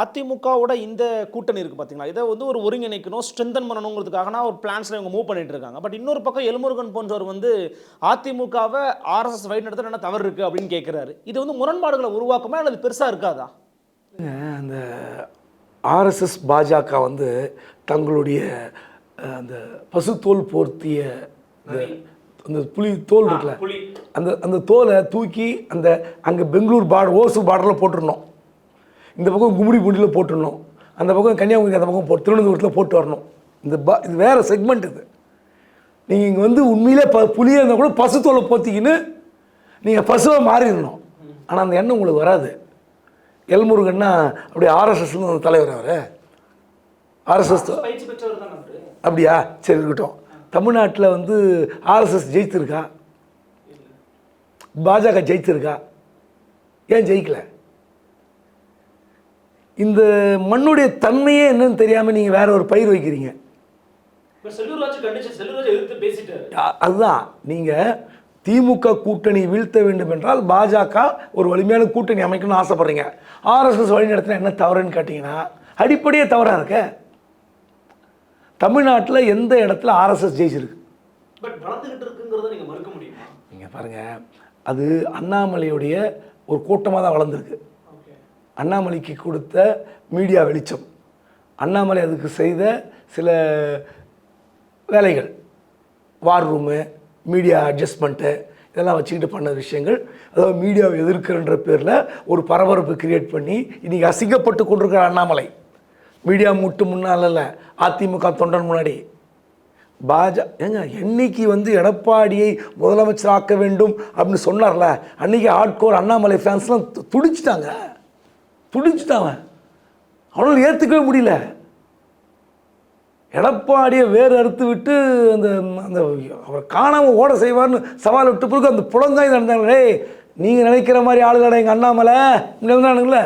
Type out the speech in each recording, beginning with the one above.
அதிமுகவோட இந்த கூட்டணி இருக்குது பார்த்தீங்களா இதை வந்து ஒரு ஒருங்கிணைக்கணும் ஸ்ட்ரென்தன் பண்ணணுங்கிறதுக்காக நான் ஒரு பிளான்ஸில் இவங்க மூவ் பண்ணிட்டு இருக்காங்க. பட் இன்னொரு பக்கம் எல்முருகன் போன்றவர் வந்து அதிமுகவை ஆர்எஸ்எஸ் வழி நடத்த என்ன தவறு இருக்குது அப்படின்னு கேட்குறாரு இது வந்து முரண்பாடுகளை உருவாக்குமா அல்லது பெருசாக இருக்காதா? அந்த ஆர்எஸ்எஸ் பாஜக வந்து தங்களுடைய அந்த பசுத்தோல் போர்த்திய அந்த புலி தோல் இருக்குல்ல அந்த அந்த தோலை தூக்கி அந்த அங்கே பெங்களூர் பார்டர் ஓசு பார்டரில் போட்டுருணும் இந்த பக்கம் கும்மிடி பூண்டியில் போட்டுடணும். அந்த பக்கம் கன்னியாகுமரி அந்த பக்கம் போ திருவனந்தபுரத்தில் போட்டு வரணும். இந்த பா இது வேறு செக்மெண்ட் இது. நீங்கள் இங்கே வந்து உண்மையிலே ப புலியாக இருந்தால் கூட பசுத்தோலை போத்திக்கின்னு நீங்கள் பசுவை மாறிடணும். ஆனால் அந்த எண்ணம் உங்களுக்கு வராது. எல்முருகன்னா அப்படியே ஆர்எஸ்எஸ்னு தலைவர் அவர். ஆர்எஸ்எஸ் அப்படியா? சரி இருக்கட்டும். தமிழ்நாட்டில் வந்து ஆர்எஸ்எஸ் ஜெயித்திருக்கா? பாஜக ஜெயித்திருக்கா? ஏன் ஜெயிக்கல? இந்த மண்ணுடைய தன்மையே என்னன்னு தெரியாமல் நீங்கள் வேற ஒரு பயிர் வைக்கிறீங்க. அதுதான். நீங்கள் திமுக கூட்டணி வீழ்த்த வேண்டும் என்றால் பாஜக ஒரு வலிமையான கூட்டணி அமைக்கணும்னு ஆசைப்படுறீங்க. ஆர்எஸ்எஸ் வழி நடத்தினா என்ன தவறுன்னு கேட்டிங்கன்னா அடிப்படையே தவறாக இருக்க? தமிழ்நாட்டில் எந்த இடத்துல ஆர்எஸ்எஸ் ஜெயிச்சிருக்கு? பட் வளர்ந்துகிட்டு இருக்குங்கிறத நீங்கள் மறுக்க முடியுமா? நீங்கள் பாருங்கள் அது அண்ணாமலையுடைய ஒரு கூட்டமாக தான் வளர்ந்துருக்கு. அண்ணாமலைக்கு கொடுத்த மீடியா வெளிச்சம். அண்ணாமலை அதுக்கு செய்த சில வேலைகள். வார் ரூமு மீடியா அட்ஜஸ்ட்மெண்ட்டு இதெல்லாம் வச்சுக்கிட்டு பண்ண விஷயங்கள். அதாவது மீடியாவை எதிர்க்கிறன்ற பேரில் ஒரு பரபரப்பு கிரியேட் பண்ணி இன்றைக்கி அசிங்கப்பட்டு கொண்டிருக்கிற அண்ணாமலை. மீடியா முட்டு முன்னால் அதிமுக தொண்டன் முன்னாடி. பாஜ ஏங்க என்னைக்கு வந்து எடப்பாடியை முதலமைச்சராக்க வேண்டும் அப்படின்னு சொன்னார்ல அன்னைக்கு ஆட்கோர் அண்ணாமலை ஃபேன்ஸ்லாம் துடிச்சிட்டாங்க. துடிச்சுட்டான் அவன். அவனால் ஏற்றுக்கவே முடியல. எடப்பாடியை வேறு அறுத்து விட்டு அந்த அந்த அவர் காணாமல் ஓட செய்வார்னு சவால் விட்டு பிறகு அந்த புலங்காய் நடந்தாங்க. நீங்கள் நினைக்கிற மாதிரி ஆளுகடா எங்கள் அண்ணாமலை? இங்கே இருந்தானுங்கள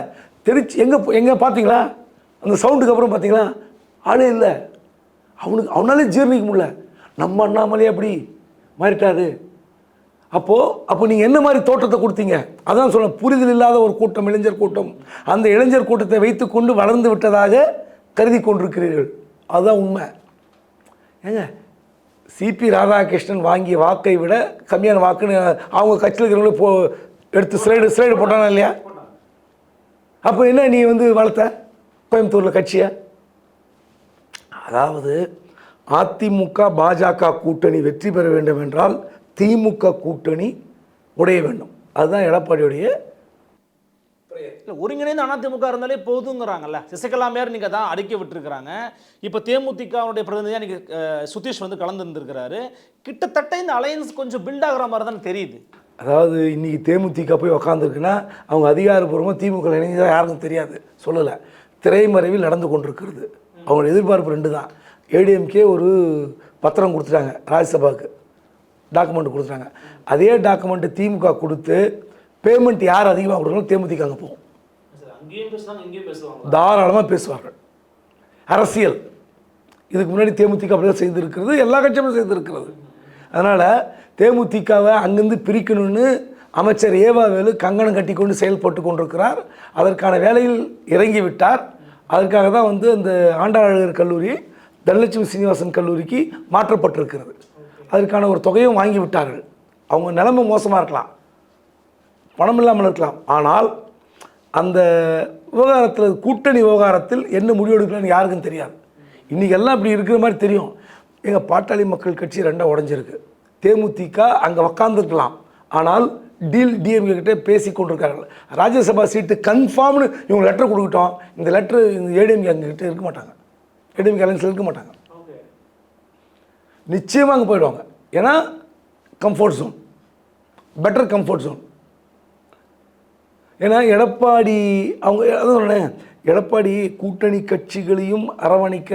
தெரிச்சு எங்கே எங்கே பார்த்தீங்களா அந்த சவுண்டுக்கு அப்புறம் பார்த்தீங்களா ஆளே இல்லை. அவனுக்கு அவனாலே ஜீர்ணிக்க முடியல. நம்ம அண்ணாமலையே அப்படி மாறிட்டாரு. அப்போது அப்போ நீங்கள் என்ன மாதிரி தோற்றத்தை கொடுத்தீங்க? அதான் சொல்ல புரிதல் இல்லாத ஒரு கூட்டம் இளைஞர் கூட்டம். அந்த இளைஞர் கூட்டத்தை வைத்துக்கொண்டு வளர்ந்து விட்டதாக கருதி கொண்டிருக்கிறீர்கள். அதுதான் உண்மை. ஏங்க சிபி ராதாகிருஷ்ணன் வாங்கிய வாக்கை விட கம்மியான வாக்குன்னு அவங்க கட்சியில் இருக்கிறவங்களே போ எடுத்து ஸ்லைடு ஸ்லைடு போட்டானா இல்லையா? அப்போ என்ன நீ வந்து வளர்த்த? கோயம்புத்தூரில் கட்சியை? அதாவது அதிமுக பாஜக கூட்டணி வெற்றி பெற வேண்டும் என்றால் திமுக கூட்டணி உடைய வேண்டும். அதுதான் எடப்பாடியுடைய இல்லை ஒருங்கிணைந்த அதிமுக இருந்தாலே போதுங்கிறாங்கல்ல. சசிகலா மேயர் நீங்கள் தான் அடுக்கி விட்டுருக்குறாங்க. இப்போ தேமுதிகவுடைய பிரதிநிதியாக நீங்கள் சுதீஷ் வந்து கலந்துருந்துருக்கிறாரு. கிட்டத்தட்ட இந்த அலையன்ஸ் கொஞ்சம் பில்ட் ஆகுற மாதிரி தான் தெரியுது. அதாவது இன்னைக்கு தேமுதிக போய் உக்காந்துருக்குன்னா அவங்க அதிகாரப்பூர்வமாக திமுக இணைஞ்சதாக யாருக்கும் தெரியாது. சொல்லலை. திரைமறைவில் நடந்து கொண்டிருக்கிறது. அவங்களோட எதிர்பார்ப்பு ரெண்டு தான் ஏடிஎம்கே ஒரு பத்திரம் கொடுத்துட்டாங்க ராஜ்யசபாவுக்கு டாக்குமெண்ட் கொடுத்துட்டாங்க அதே டாக்குமெண்ட்டு திமுக கொடுத்து பேமெண்ட் யார் அதிகமாக கொடுக்கணும் தேமுதிக அங்கே போகும். தாராளமாக பேசுவார்கள். அரசியல். இதுக்கு முன்னாடி தேமுதிக அப்படிதான் செய்திருக்கிறது எல்லா கட்சியுமே செய்திருக்கிறது. அதனால் தேமுதிகவை அங்கேருந்து பிரிக்கணும்னு அமைச்சர் ஏவாவேலு கங்கணம் கட்டி கொண்டு செயல்பட்டு கொண்டிருக்கிறார். அதற்கான வேலையில் இறங்கி விட்டார் அதற்காக தான் வந்து அந்த ஆண்டாளர் கல்லூரி தனலட்சுமி சீனிவாசன் கல்லூரிக்கு மாற்றப்பட்டிருக்கிறது. அதற்கான ஒரு தொகையும் வாங்கி விட்டார்கள். அவங்க நிலைமை மோசமாக இருக்கலாம். பணம் இல்லாமல் இருக்கலாம். ஆனால் அந்த விவகாரத்தில் கூட்டணி விவகாரத்தில் என்ன முடிவெடுக்கலாம்னு யாருக்கும் தெரியாது. இன்றைக்கி எல்லாம் இப்படி இருக்கிற மாதிரி தெரியும். எங்கள் பாட்டாளி மக்கள் கட்சி ரெண்டாக உடஞ்சிருக்கு. தேமுதிக அங்கே உக்காந்துருக்கலாம். ஆனால் டீல் டிஎம்கே கிட்டே பேசி கொண்டிருக்காங்க ராஜ்யசபா சீட்டு கன்ஃபார்ம்னு இவங்க லெட்டர் கொடுக்கிட்டோம். இந்த லெட்ரு இந்த ஏடிஎம்கே அங்ககிட்ட இருக்க மாட்டாங்க. ஏடிஎம்கே அலைன்ஸில் இருக்க மாட்டாங்க. நிச்சயமாக அங்கே போயிடுவாங்க. ஏன்னா comfort zone better comfort zone ஏன்னா எடப்பாடி அவங்க அதான் சொன்னேன். எடப்பாடி கூட்டணி கட்சிகளையும் அரவணைக்க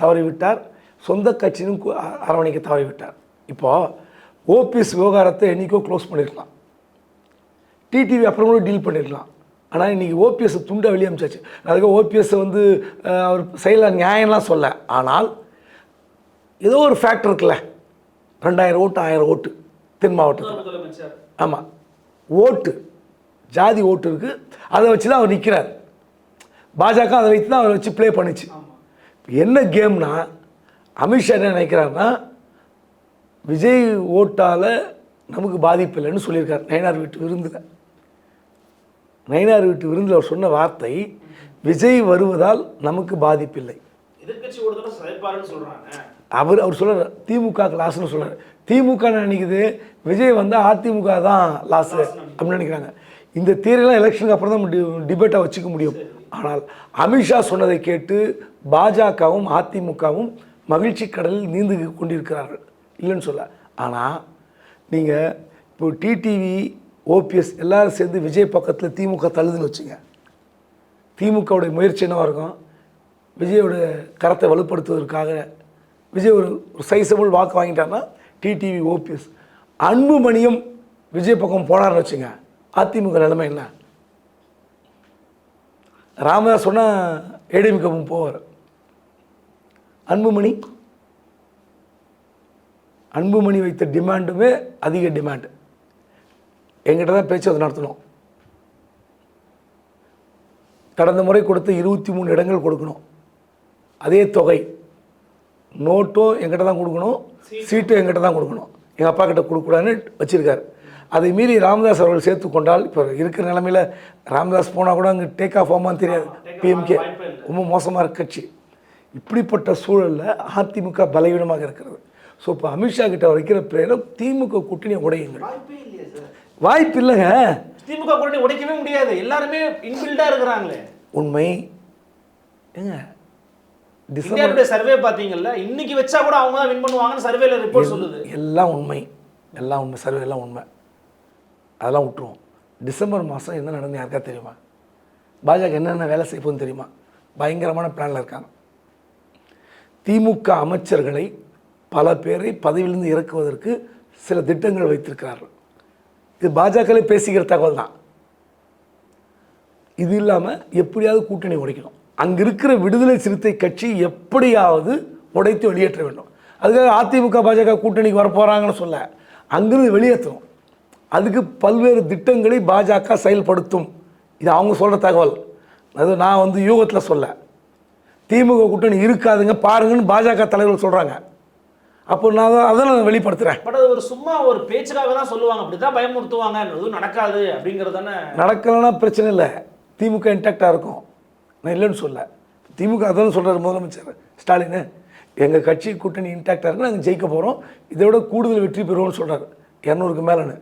தவறிவிட்டார். சொந்த கட்சியும் அரவணைக்க தவறிவிட்டார். இப்போது ஓபிஎஸ் விவகாரத்தை என்றைக்கோ க்ளோஸ் பண்ணிருக்கலாம். டிடிவி அப்புறம் கூட டீல் பண்ணிருக்கலாம். ஆனால் இன்றைக்கி ஓபிஎஸ் துண்டை வெளியே அமைச்சாச்சு. அதுக்கு ஓபிஎஸ் வந்து அவர் செயலில் நியாயம்லாம் சொல்ல. ஆனால் ஏதோ ஒரு ஃபேக்டர் இருக்குல்ல. ரெண்டாயிரம் ஓட்டு ஆயிரம் ஓட்டு தென் மாவட்டத்தில். ஆமாம் ஓட்டு ஜாதி ஓட்டு இருக்குது அதை வச்சு தான் அவர் நிற்கிறார் பாஜக அதை வைத்து தான் அவரை வச்சு ப்ளே பண்ணுச்சு. என்ன கேம்னா அமித்ஷா என்ன நினைக்கிறாருன்னா விஜய் ஓட்டால் நமக்கு பாதிப்பு இல்லைன்னு சொல்லியிருக்கார். நயனார் வீட்டு விருந்தில். நயனார் வீட்டு விருந்தில் அவர் சொன்ன வார்த்தை விஜய் வருவதால் நமக்கு பாதிப்பில்லை. எதிர்கட்சி சொல்றாங்க. அவர் அவர் சொல்கிறார் திமுக லாஸ்ன்னு சொல்கிறார் திமுக நினைக்குது? விஜய் வந்தால் அதிமுக தான் லாஸ் அப்படின்னு நினைக்கிறாங்க. இந்த தேர்தலாம் எலெக்ஷனுக்கு அப்புறம் தான் டிபேட்டாக வச்சுக்க முடியும். ஆனால் அமித்ஷா சொன்னதை கேட்டு பாஜகவும் அதிமுகவும் மகிழ்ச்சி கடலில் நீந்து கொண்டிருக்கிறார்கள். இல்லைன்னு சொல்ல. ஆனால் நீங்கள் இப்போ டிடிவி ஓபிஎஸ் எல்லாரும் சேர்ந்து விஜய் பக்கத்தில் திமுக தள்ளுதுன்னு வச்சுங்க. திமுகவுடைய முயற்சி என்னவாக இருக்கும்? விஜயோட கரத்தை வலுப்படுத்துவதற்காக விஜய் ஒரு சைஸபிள் வாக்கு வாங்கிட்டாருன்னா டிடிவி ஓபிஎஸ் அன்புமணியும் விஜய் பக்கம் போனார்னு வச்சுங்க அதிமுக நிலைமை என்ன? ராமதாஸ் சொன்னால் ஏடிஎம்கவும் போவார். அன்புமணி அன்புமணி வைத்த டிமாண்டுமே அதிக டிமாண்டு. எங்கிட்ட தான் பேச்சு அதை நடத்தணும். கடந்த முறை கொடுத்த இருபத்தி மூணு இடங்கள் கொடுக்கணும். அதே தொகை. நோட்டும் எங்கிட்ட தான் கொடுக்கணும் சீட்டும் எங்கிட்ட தான் கொடுக்கணும். எங்கள் அப்பா கிட்ட கொடுக்கூடாதுன்னு வச்சுருக்காரு. அதை மீறி ராமதாஸ் அவர்கள் சேர்த்து கொண்டால் இப்போ இருக்கிற நிலமையில் ராமதாஸ் போனால் கூட அங்கே டேக் ஆஃப் ஆமான்னு தெரியாது. பிஎம்கே ரொம்ப மோசமாக இருக்க கட்சி. இப்படிப்பட்ட சூழலில் அதிமுக பலவீனமாக இருக்கிறது. ஸோ இப்போ அமித்ஷா கிட்ட வைக்கிற பிரேரம் திமுக கூட்டணி உடையுங்கள். வாய்ப்பே இல்லைங்க. திமுக கூட்டணி உடைக்கவே முடியாது. எல்லாருமே இன்பில்டா இருக்கிறாங்களே. உண்மை. ஏங்க டிசம்பர் சர்வே பாத்தீங்கல்ல இன்னைக்கு வச்சா கூட அவங்க தான் வின் பண்ணுவாங்கன்னு சர்வேல ரிப்போர்ட் சொல்லுது. எல்லாம் உண்மை. எல்லாம் உண்மை. சர்வே எல்லாம் உண்மை. அதெல்லாம் விட்டுருவோம். டிசம்பர் மாதம் என்ன நடந்து யாருக்கா தெரியுமா? பாஜக என்னென்ன வேலை செய்ய போகுதுன்னு தெரியுமா? பயங்கரமான பிளானில் இருக்காங்க. திமுக அமைச்சர்களை பல பேரை பதவியிலிருந்து இறக்குவதற்கு சில திட்டங்கள் வைத்திருக்கிறார்கள். இது பாஜகவே பேசிக்கிற தகவல் தான். இது இல்லாமல் எப்படியாவது கூட்டணி உடைக்கணும். அங்கே இருக்கிற விடுதலை சிறுத்தை கட்சி எப்படியாவது உடைத்து வெளியேற்ற வேண்டும். அதுக்காக அதிமுக பாஜக கூட்டணிக்கு வர போகிறாங்கன்னு சொல்ல அங்கிருந்து வெளியேற்றணும். அதுக்கு பல்வேறு திட்டங்களை பாஜக செயல்படுத்தும். இது அவங்க சொல்கிற தகவல். அது நான் வந்து யூகத்தில் சொல்ல திமுக கூட்டணி இருக்காதுங்க பாருங்கன்னு பாஜக தலைவர்கள் சொல்கிறாங்க அப்போ நான் அதை- அதை நான் வெளிப்படுத்துகிறேன் பட் அது ஒரு சும்மா ஒரு பேச்சுக்காக தான் சொல்லுவாங்க. அப்படிதான் பயமுறுத்துவாங்க. எதுவும் நடக்காது அப்படிங்கிறது தானே நடக்கலைன்னா பிரச்சனை இல்லை. திமுக இன்டாக்டாக இருக்கும். நான் இல்லைன்னு சொல்ல. திமுக அதான் சொல்கிறார் முதலமைச்சர் ஸ்டாலின். எங்கள் கட்சி கூட்டணி இன்டாக்டாக இருக்கு நாங்கள் ஜெயிக்க போகிறோம் இதை விட கூடுதல் வெற்றி பெறுவோம்னு சொல்கிறார் இரநூறுக்கு மேலேன்னு.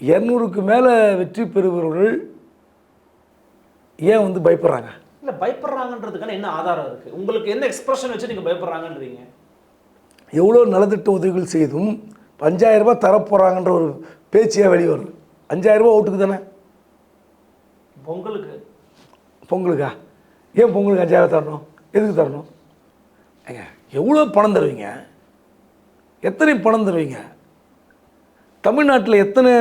இரநூறுக்கு மேலே வெற்றி பெறுபவர்கள் ஏன் வந்து பயப்படுறாங்க? இல்ல பயப்படுறாங்கன்றதுக்கான என்ன ஆதாரம் இருக்கு? உங்களுக்கு என்ன எக்ஸ்பிரஷன் வச்சு நீங்க பயப்படுறாங்கன்றீங்க? எவ்வளோ நலத்திட்ட உதவிகள் செய்தும் அஞ்சாயிரம் ரூபாய் தரப்போகிறாங்கன்ற ஒரு பேச்சியாக வெளியே வருது அஞ்சாயிரம் ரூபாய் ஓட்டுக்கு தானே? பொங்கலுக்கு பொங்கலுக்கா? ஏன் பொங்கலுக்கு அஞ்சாயிரம் தரணும்? எதுக்கு தரணும்? ஏங்க எவ்வளோ பணம் தருவீங்க? எத்தனை பணம் தருவீங்க? தமிழ்நாட்டில் எத்தனை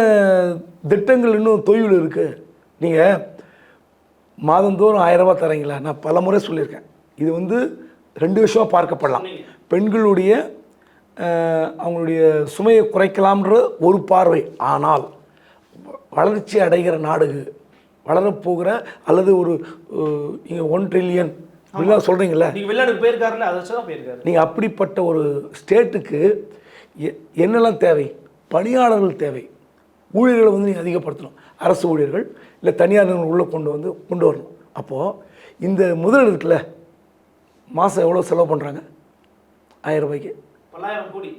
திட்டங்கள் இன்னும் தொய்வில் இருக்குது நீங்கள் மாதந்தோறும் ஆயிரம் ரூபாய் தரீங்களா நான் பல முறை சொல்லியிருக்கேன். இது வந்து ரெண்டு விஷயமா பார்க்கப்படலாம். பெண்களுடைய அவங்களுடைய சுமையை குறைக்கலாம்ன்ற ஒரு பார்வை. ஆனால் வளர்ச்சி அடைகிற நாடு வளரப்போகிற அல்லது ஒரு நீங்கள் ஒன் ட்ரில்லியன் இப்படிலாம் சொல்கிறீங்களே நீங்க வெளிநாட்டுக்கு போயிருக்காருல்ல அதை வச்சு தான் போயிருக்காரு. நீங்கள் அப்படிப்பட்ட ஒரு ஸ்டேட்டுக்கு என்னெல்லாம் தேவை? பணியாளர்கள் தேவை. ஊழியர்களை வந்து நீங்கள் அதிகப்படுத்தணும். அரசு ஊழியர்கள் இல்லை தனியார் நிறுவனம் உள்ளே கொண்டு வந்து கொண்டு வரணும். அப்போது இந்த முதல் இருக்குல்ல மாதம் எவ்வளோ செலவு பண்ணுறாங்க ஆயிரம் ரூபாய்க்கு. பல்லாயிரம் கோடி.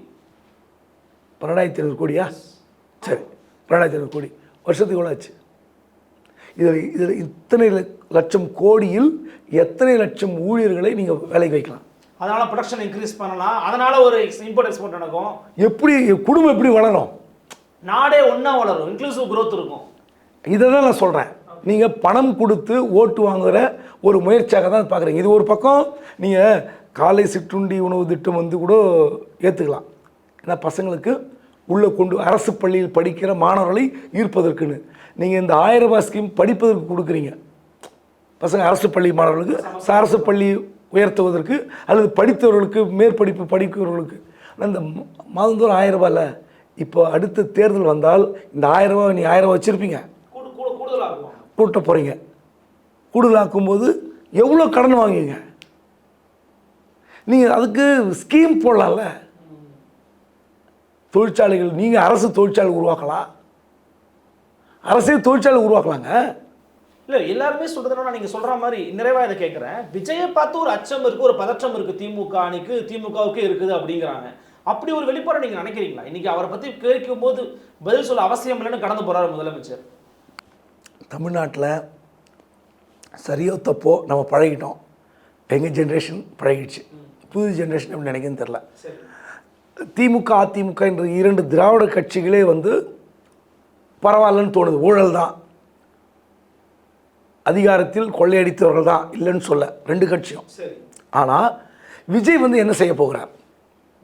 பன்னெண்டாயிரத்தி ஐநூறு கோடியா? சரி ரெண்டாயிரத்தி ஐநூறு கோடி. வருஷத்துக்கு எவ்வளோ ஆச்சு? இதில் இதில் இத்தனை லட்சம் கோடியில் எத்தனை லட்சம் ஊழியர்களை நீங்கள் வேலைக்கு வைக்கலாம்? அதனால ப்ரொடக்ஷன் இன்க்ரீஸ் பண்ணலாம். அதனால ஒரு இம்போர்ட் எக்ஸ்போர்ட் நடக்கும். எப்படி குடும்பம் எப்படி வளரும்? நாடே ஒண்ணா வளரும். இன்க்ளூசிவ் growth இருக்கும். இதை தான் நான் சொல்கிறேன் நீங்கள் பணம் கொடுத்து ஓட்டு வாங்குகிற ஒரு முயற்சியாக தான் பார்க்குறீங்க. இது ஒரு பக்கம் நீங்கள் காலை சிற்றுண்டி உணவு திட்டம் வந்து கூட ஏற்றுக்கலாம் ஏன்னா பசங்களுக்கு உள்ளே கொண்டு அரசு பள்ளியில் படிக்கிற மாணவர்களை ஈர்ப்பதற்குன்னு. நீங்கள் இந்த ஆயிரம் ரூபாய் ஸ்கீம் படிப்பதற்கு கொடுக்குறீங்க. பசங்க அரசு பள்ளி மாணவர்களுக்கு அரசு பள்ளி உயர்த்துவதற்கு அல்லது படித்தவர்களுக்கு மேற்படிப்பு படிக்கிறவர்களுக்கு. இந்த மாதந்தோறும் ஆயிரம் ரூபாயில் இப்போ அடுத்த தேர்தல் வந்தால் இந்த ஆயிரம் ரூபாய் நீ ஆயிரம் ரூபாய் வச்சுருப்பீங்க. கூட்ட போகிறீங்க கூடுதலாக்கும்போது எவ்வளோ கடன் வாங்குவீங்க? நீங்கள் அதுக்கு ஸ்கீம் போடலாம்ல. தொழிற்சாலைகள் நீங்கள் அரசு தொழிற்சாலை உருவாக்கலாம். அரசே தொழிற்சாலை உருவாக்கலாங்க. இல்ல எல்லாருமே சொல்றதுனா நீங்க சொல்ற மாதிரி நிறைவா இதை கேட்கறேன் விஜயை பார்த்து ஒரு அச்சம் இருக்கு ஒரு பதற்றம் இருக்கு திமுக அணிக்கு திமுகவுக்கு இருக்குது அப்படிங்கிறாங்க. அப்படி ஒரு வெளிப்பாடு நீங்க நினைக்கிறீங்களா? இன்னைக்கு அவரை பத்தி கேட்கும் போது பதில் சொல்ல அவசியம் இல்லைன்னு கடந்து போறாரு முதலமைச்சர். தமிழ்நாட்டில் சரியோ தப்போ நம்ம பழகிட்டோம். எங்கள் ஜென்ரேஷன் பழகிடுச்சு. புது ஜென்ரேஷன் எப்படி நினைக்குன்னு தெரில திமுக அதிமுக என்ற இரண்டு திராவிட கட்சிகளே வந்து பரவாயில்லன்னு தோணுது. ஊழல் தான் அதிகாரத்தில் கொள்ளையடித்தவர்கள் தான் இல்லைன்னு சொல்ல. ரெண்டு கட்சியும். சரி. ஆனால் விஜய் வந்து என்ன செய்ய போகிறார்?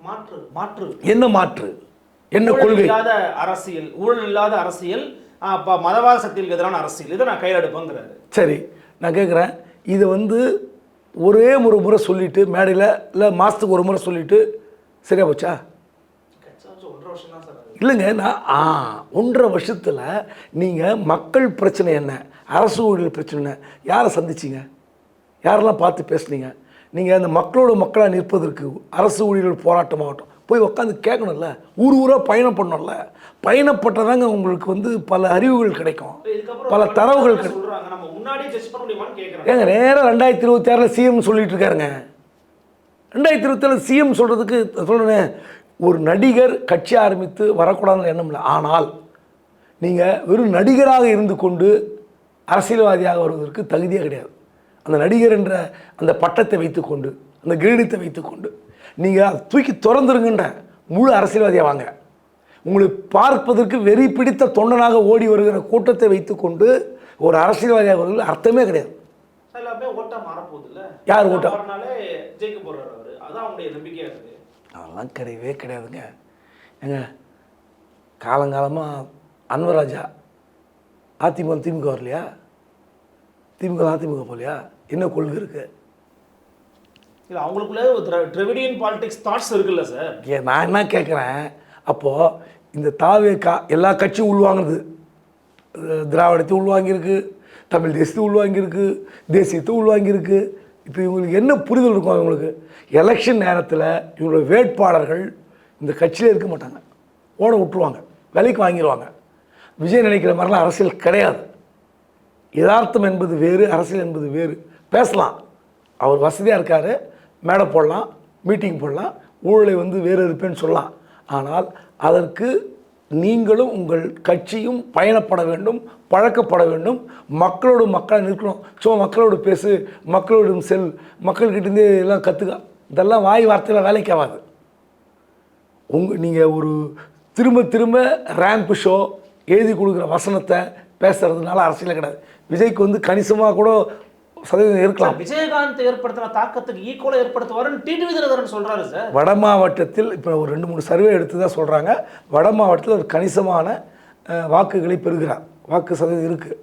மாற்று மாற்று. என்ன மாற்று? என்ன கொள்கை? இல்லாத அரசியல் ஊழல் இல்லாத அரசியல் மதவாத சக்திகளுக்கு எதிரான அரசியல். இதை நான் கையில் எடுப்பேங்கிறாரு சரி நான் கேட்குறேன் இதை வந்து ஒரே ஒரு முறை சொல்லிட்டு மேடையில் இல்லை மாதத்துக்கு ஒரு முறை சொல்லிட்டு சரியா போச்சா ஒன்றரை வருஷம் தான் சார் இல்லைங்க நான் ஆ ஒன்றரை வருஷத்தில் நீங்கள் மக்கள் பிரச்சனை என்ன அரசு ஊழியர் பிரச்சனை என்ன யாரை சந்திச்சீங்க? யாரெல்லாம் பார்த்து பேசுனீங்க? நீங்கள் அந்த மக்களோட மக்களாக நிற்பதற்கு அரசு ஊழியர்கள் போராட்டமாகட்டும் போய் உட்காந்து கேட்கணும்ல ஊர் ஊராக பயணம் பண்ணணும்ல பயணப்பட்டதாங்க உங்களுக்கு வந்து பல அறிவுகள் கிடைக்கும் பல தரவுகள் கிடைக்கும். ஏங்க நேராக ரெண்டாயிரத்தி இருபத்தி ஆறில் சிஎம் சொல்லிட்டு இருக்காருங்க. ரெண்டாயிரத்தி இருபத்தி சிஎம் சொல்கிறதுக்கு சொல்கிறேன் ஒரு நடிகர் கட்சி ஆரம்பித்து வரக்கூடாதுன்னு எண்ணம் இல்லை. ஆனால் நீங்கள் வெறும் நடிகராக இருந்து கொண்டு அரசியல்வாதியாக வருவதற்கு தகுதியே கிடையாது. அந்த நடிகர் என்ற அந்த பட்டத்தை வைத்துக்கொண்டு அந்த கிரீடத்தை வைத்துக்கொண்டு நீங்கள் அதை தூக்கி திறந்துருங்கன்ற முழு அரசியல்வாதியாக வாங்க. உங்களை பார்ப்பதற்கு வெறி பிடித்த தொண்டனாக ஓடி வருகிற கூட்டத்தை வைத்துக்கொண்டு ஒரு அரசியல்வாதியாக வருவதில் அர்த்தமே கிடையாது. யார் ஓட்டா? அதெல்லாம் கிடையவே கிடையாதுங்க. ஏங்க காலங்காலமாக அன்வராஜா அதிமுக திமுக வரலையா? திமுக அதிமுக போகலையா? என்ன கொள்கை இருக்கு? இல்ல அவங்களுக்குள்ள ஒரு திரா- திராவிடியன் பாலிடிக்ஸ் தாட்ஸ் இருக்குல்ல சார் ஏ நான் என்ன கேட்குறேன் அப்போது இந்த தாவே கா எல்லா கட்சியும் உள்வாங்குது அஹ் திராவிடத்தை உள்வாங்கியிருக்கு தமிழ் தேசியத்தை உள்வாங்கியிருக்கு தேசியத்தை உள்வாங்கியிருக்கு. இப்போ இவங்களுக்கு என்ன புரிதல் இருக்கும் இவங்களுக்கு எலெக்ஷன் நேரத்தில் இவங்களோட வேட்பாளர்கள் இந்த கட்சியிலே இருக்க மாட்டாங்க. ஓட விட்டுருவாங்க. விலைக்கு வாங்கிடுவாங்க விஜய் நினைக்கிற மாதிரிலாம் அரசியல் கிடையாது. யதார்த்தம் என்பது வேறு அரசியல் என்பது வேறு. பேசலாம். அவர் வசதியாக இருக்கார். மேடை போடலாம் மீட்டிங் போடலாம். ஊழலை வந்து வேறு இருப்பேன்னு சொல்லலாம். ஆனால் அதற்கு நீங்களும் உங்கள் கட்சியும் பயணப்பட வேண்டும் பழக்கப்பட வேண்டும். மக்களோடு மக்களாக நிற்கணும். சும்மா மக்களோடு பேசு மக்களோடும் செல் மக்கள்கிட்டேருந்து எல்லாம் கற்றுக்க இதெல்லாம் வாய் வார்த்தையில் வேலைக்கு ஆகாது உங்கள் நீங்கள் ஒரு திரும்ப திரும்ப ரேம்ப் ஷோ எழுதி கொடுக்குற வசனத்தை பேசுகிறதுனால அரசியல் கிடையாது. விஜய்க்கு வந்து கணிசமாக கூட சதவீதம் இருக்கலாம். விஜயகாந்த் ஏற்படுத்தின தாக்கத்துக்கு ஈக்குவலா ஏற்படுத்துவாருன்னு டிடிவி தினகரன் சொல்றாரு சார். வட மாவட்டத்தில் இப்போ ஒரு ரெண்டு மூணு சர்வே எடுத்து தான் சொல்கிறாங்க வட மாவட்டத்தில் ஒரு கணிசமான வாக்குகளை பெறுகிறார். வாக்கு சதவீதம் இருக்குது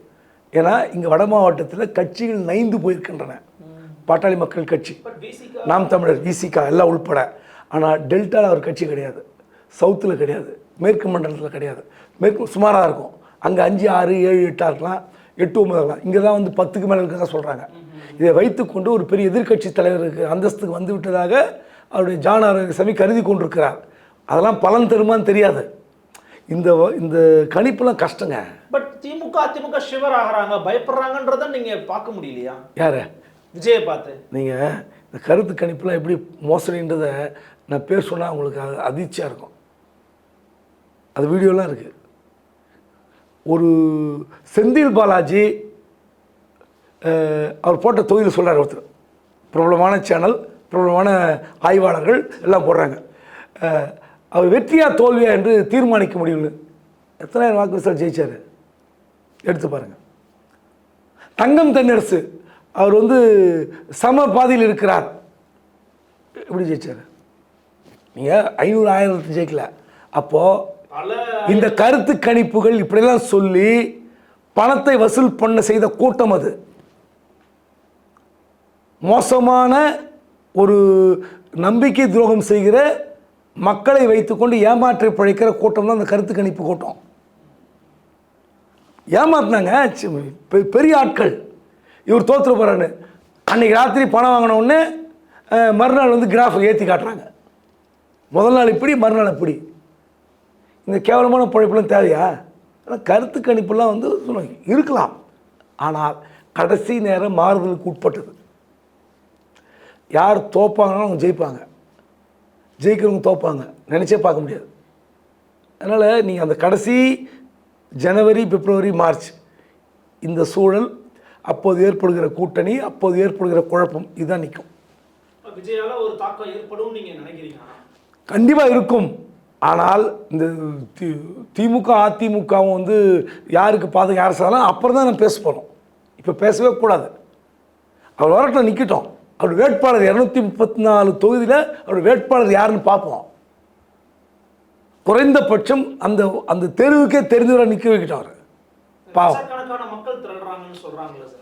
ஏன்னா இங்கே வட மாவட்டத்தில் கட்சிகள் நைந்து போயிருக்கின்றன. பாட்டாளி மக்கள் கட்சி. நாம் தமிழர் விசிகா எல்லாம் உள்பட. ஆனால் டெல்டாவில் அவர் கட்சி கிடையாது. சவுத்தில் கிடையாது. மேற்கு மண்டலத்தில் கிடையாது. மேற்கு சுமாராக இருக்கும். அங்கே அஞ்சு ஆறு ஏழு எட்டாக இருக்கலாம். எட்டு ஒன்பது இருக்கலாம் இங்கே தான் வந்து பத்துக்கு மேலே இருக்கிறதா சொல்கிறாங்க இதை வைத்துக்கொண்டு ஒரு பெரிய எதிர்க்கட்சி தலைவருக்கு அந்தஸ்துக்கு வந்து விட்டதாக அவருடைய ஜான் ஆரோக்கியசாமி கருதி கொண்டிருக்கிறார். அதெல்லாம் பலன் தருமான்னு தெரியாது. இந்த இந்த கணிப்புலாம் கஷ்டங்க. பட் திமுக அதிமுக ஷிவர் ஆகுறாங்க பயப்படுறாங்கன்றத நீங்க பார்க்க முடியலையா? யார்? விஜயை பார்த்து. நீங்கள் இந்த கருத்து கணிப்புலாம் எப்படி மோசடின்றதை நான் பேர் சொன்னால் உங்களுக்கு அது அதிர்ச்சியாக இருக்கும். அது வீடியோலாம் இருக்குது ஒரு செந்தில் பாலாஜி அவர் போட்ட தொகுதியில் சொல்கிறார் ஒருத்தர். பிரபலமான சேனல் பிரபலமான ஆய்வாளர்கள் எல்லாம் போடுறாங்க. அவர் வெற்றியா தோல்வியா என்று தீர்மானிக்க முடியும்னு எத்தனாயிரம் வாக்கு விசால் ஜெயிச்சார்? எடுத்து பாருங்கள் தங்கம் தென்னரசு அவர் வந்து சம பாதையில் இருக்கிறார். எப்படி ஜெயிச்சார்? நீங்கள் ஐநூறு ஆயிரத்து ஜெயிக்கல. அப்போது இந்த கருத்து கணிப்புகள் இப்படியெல்லாம் சொல்லி பணத்தை வசூல் பண்ண செய்த கூட்டம் அது. மோசமான ஒரு நம்பிக்கை துரோகம் செய்கிற மக்களை வைத்துக்கொண்டு ஏமாற்றி பிழைக்கிற கூட்டம் தான் அந்த கருத்து கணிப்பு கூட்டம். ஏமாத்தினாங்க பெ- பெரிய ஆட்கள். இவர் தோற்று போகிறான்னு அன்னைக்கு ராத்திரி பணம் வாங்கினோடனே மறுநாள் வந்து கிராஃபை ஏற்றி காட்டுறாங்க. முதல் நாள் இப்படி மறுநாள் இப்படி இந்த கேவலமான பழைப்புலாம் தேவையா? ஆனால் கருத்து கணிப்புலாம் வந்து சொல்லுவாங்க. இருக்கலாம். ஆனால் கடைசி நேரம் மாறுதலுக்கு உட்பட்டது. யார் தோப்பாங்கன்னா அவங்க ஜெயிப்பாங்க. ஜெயிக்கிறவங்க தோப்பாங்க. நினச்சே பார்க்க முடியாது. அதனால் நீங்கள் அந்த கடைசி ஜனவரி பிப்ரவரி மார்ச் இந்த சூழல் அப்போது ஏற்படுகிற கூட்டணி அப்போது ஏற்படுகிற குழப்பம் இதுதான் நிற்கும் விஜயால ஒரு தாக்கம் ஏற்படும் கண்டிப்பாக இருக்கும். ஆனால் இந்த தி திமுக அதிமுகவும் வந்து யாருக்கு பாதகம் யார் சாதலாம் அப்புறம் தான் நம்ம பேச போகிறோம் இப்போ பேசவே கூடாது. அவர் வரட்டும் நிற்கட்டும் அவர் வேட்பாளர் இரநூத்தி முப்பத்தி நாலு தொகுதியில் அவர் வேட்பாளர் யாருன்னு பார்ப்போம். குறைந்தபட்சம் அந்த அந்த தெருவுக்கே தெரிஞ்சவரை நிற்க வைக்கட்டும் அவர். பாவம்.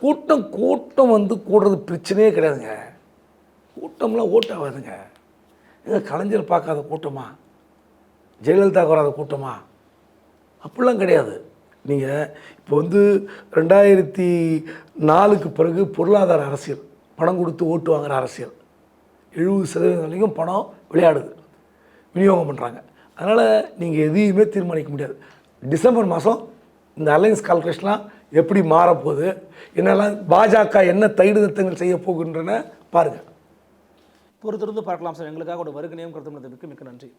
கூட்டம் கூட்டம் வந்து கூடுறது பிரச்சனையே கிடையாதுங்க. கூட்டம்லாம் ஓட்டு ஆகாதுங்க ஏங்க கலைஞர் பார்க்காத கூட்டமா? ஜெயலலிதா வராத கூட்டமா? அப்படிலாம் கிடையாது. நீங்கள் இப்போ வந்து ரெண்டாயிரத்தி நாலுக்கு பிறகு பொருளாதார அரசியல் பணம் கொடுத்து ஓட்டு வாங்குற அரசியல் எழுபது சதவீதம் வரைக்கும் பணம் விளையாடுது விநியோகம் பண்ணுறாங்க அதனால் நீங்கள் எதையுமே தீர்மானிக்க முடியாது. டிசம்பர் மாதம் இந்த அலையன்ஸ் கால்குலேஷன்லாம் எப்படி மாறப்போகுது என்னெல்லாம் பாஜக என்ன தைடுதத்தங்கள் செய்ய போகின்றன பாருங்கள் பொறுத்திருந்து பார்க்கலாம் சார். எங்களுக்காக ஒரு வருகனையும் கருத்து மிக்க நன்றி.